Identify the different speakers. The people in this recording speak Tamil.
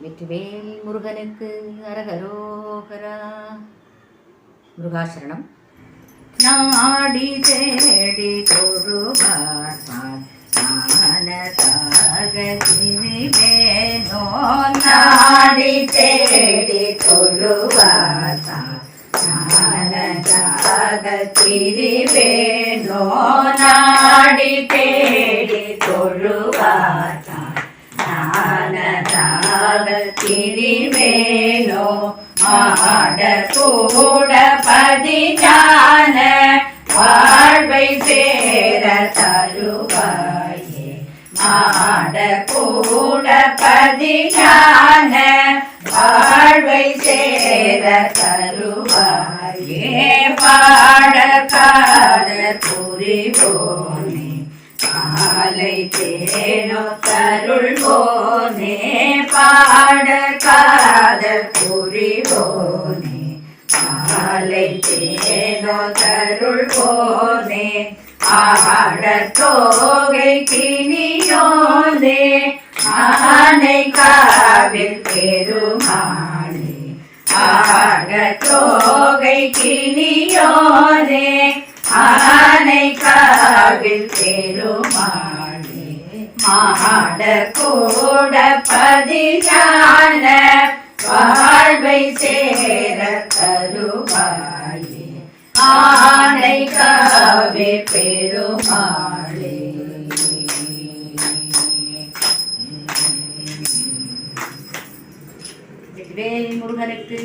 Speaker 1: വെറ്റുവേൽ മുരുകനക്ക് അരഹരോഹര. മൃഗാശരണം. നാടി തേടി തൊഴുവാനോ നാടി തേടി തൊഴുവാനോ നാടി തേടി തൊഴുവാ திரிவேனோ ஆட கூட பதிஞான வாழ்வை சேர தருவாயே மாட கூட பதிஞான வாழ்வை சேர தருவாயே பாடக்கார தேனோ தருள் போனே பாட காதல் புரிவோனே. காலை தேனோ தருள் போனே ஆட தோகை கிணியோனே. ஆனை காவில் பெருமானே ஆட தோகை கிணியோனே. ஆனை காவில் பெருமானே. மாட கூட பதிஞான வாழ்வை சேர தருவாயே. ஆனை காவே பெருமாளே. வெற்றிவேல் முருகனுக்கு